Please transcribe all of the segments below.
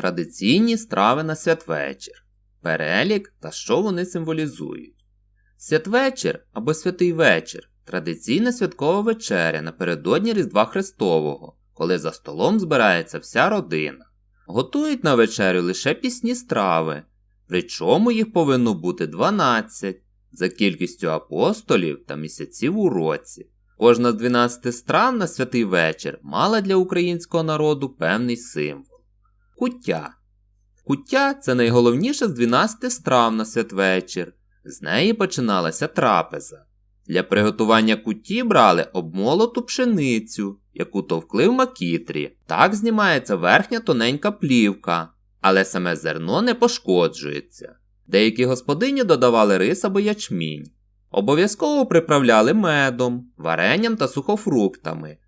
Традиційні страви на святвечір. Перелік та що вони символізують. Святвечір або святий вечір традиційна святкова вечеря напередодні Різдва Христового, коли за столом збирається вся родина. Готують на вечерю лише пісні страви, причому їх повинно бути 12 за кількістю апостолів та місяців у році. Кожна з 12 страв на святий вечір мала для українського народу певний символ. Куття. Куття це найголовніше з 12 страв на святвечір. З неї починалася трапеза. Для приготування куті брали обмолоту пшеницю, яку товкли в макітрі. Так знімається верхня тоненька плівка, але саме зерно не пошкоджується. Деякі господині додавали рис або ячмінь. Обов'язково приправляли медом, варенням та сухофруктами.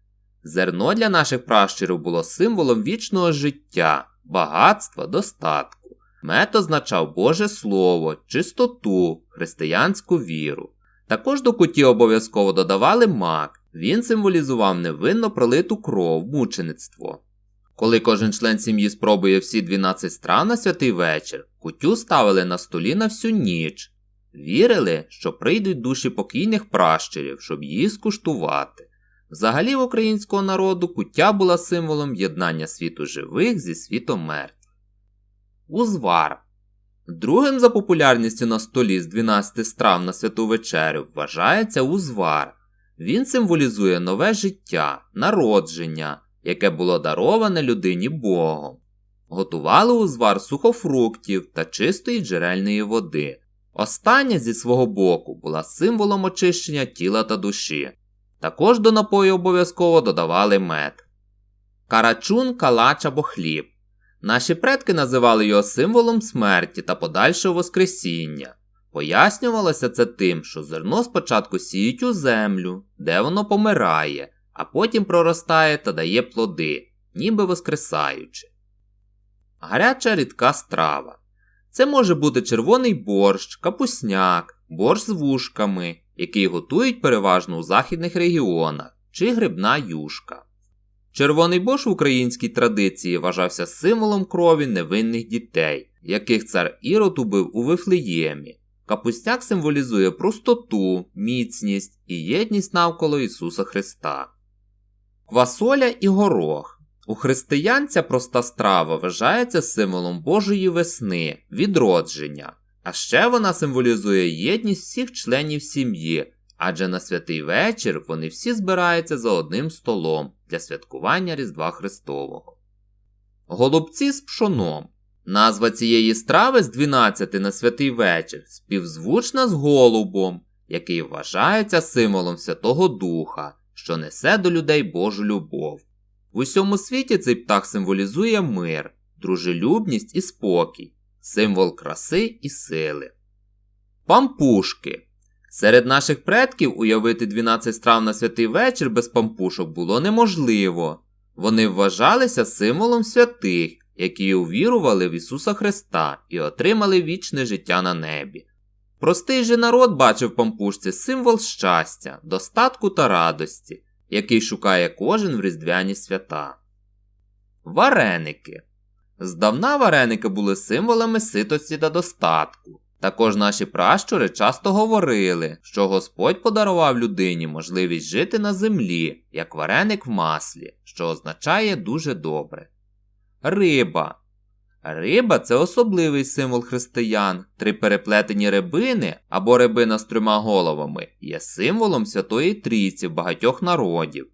Зерно для наших пращурів було символом вічного життя, багатства, достатку. Мед означав Боже Слово, чистоту, християнську віру. Також до куті обов'язково додавали мак, він символізував невинно пролиту кров, мучеництво. Коли кожен член сім'ї спробує всі 12 страв на святий вечір, кутю ставили на столі на всю ніч. Вірили, що прийдуть душі покійних пращурів, щоб її скуштувати. Взагалі в українського народу куття була символом єднання світу живих зі світом мертвих. Узвар. Другим за популярністю на столі з 12 страв на святу вечерю вважається узвар. Він символізує нове життя, народження, яке було дароване людині Богом. Готували узвар сухофруктів та чистої джерельної води. Остання зі свого боку була символом очищення тіла та душі. Також до напою обов'язково додавали мед. Карачун, калач або хліб. Наші предки називали його символом смерті та подальшого воскресіння. Пояснювалося це тим, що зерно спочатку сіють у землю, де воно помирає, а потім проростає та дає плоди, ніби воскресаючи. Гаряча рідка страва. Це може бути червоний борщ, капусняк, борщ з вушками, який готують переважно у західних регіонах, чи грибна юшка. Червоний борщ в українській традиції вважався символом крові невинних дітей, яких цар Ірод убив у Вифлеємі. Капустяк символізує простоту, міцність і єдність навколо Ісуса Христа. Квасоля і горох. У християн ця проста страва вважається символом Божої весни, відродження, а ще вона символізує єдність всіх членів сім'ї, адже на святий вечір вони всі збираються за одним столом для святкування Різдва Христового. Голубці з пшоном. Назва цієї страви з 12 на святий вечір співзвучна з голубом, який вважається символом Святого Духа, що несе до людей Божу любов. В усьому світі цей птах символізує мир, дружелюбність і спокій, символ краси і сили. Пампушки. Серед наших предків уявити 12 страв на святий вечір без пампушок було неможливо. Вони вважалися символом святих, які увірували в Ісуса Христа і отримали вічне життя на небі. Простий же народ бачив пампушці символ щастя, достатку та радості, який шукає кожен в різдвяні свята. Вареники. Здавна вареники були символами ситості та достатку. Також наші пращури часто говорили, що Господь подарував людині можливість жити на землі, як вареник в маслі, що означає дуже добре. Риба. Риба це особливий символ християн. Три переплетені рибини або рибина з трьома головами є символом Святої Трійці багатьох народів.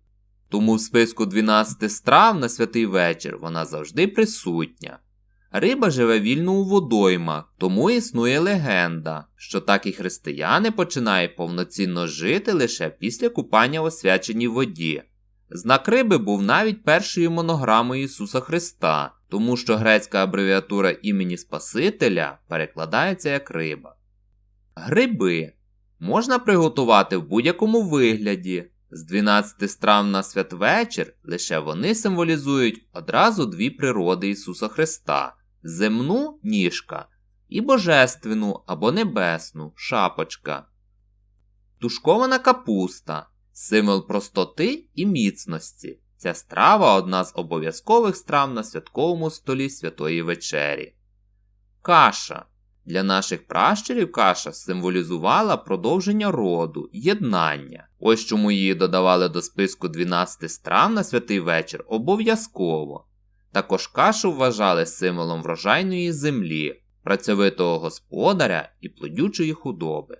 Тому в списку 12 страв на святий вечір вона завжди присутня. Риба живе вільно у водоймах, тому існує легенда, що так і християни починають повноцінно жити лише після купання в освяченій воді. Знак риби був навіть першою монограмою Ісуса Христа, тому що грецька абревіатура імені Спасителя перекладається як риба. Гриби можна приготувати в будь-якому вигляді. З 12 страв на святвечір лише вони символізують одразу дві природи Ісуса Христа земну ніжка і божественну або небесну шапочка. Тушкована капуста символ простоти і міцності. Ця страва одна з обов'язкових страв на святковому столі святої вечері. Каша. Для наших пращурів каша символізувала продовження роду, єднання. Ось чому її додавали до списку 12 страв на святий вечір обов'язково. Також кашу вважали символом врожайної землі, працьовитого господаря і плодючої худоби.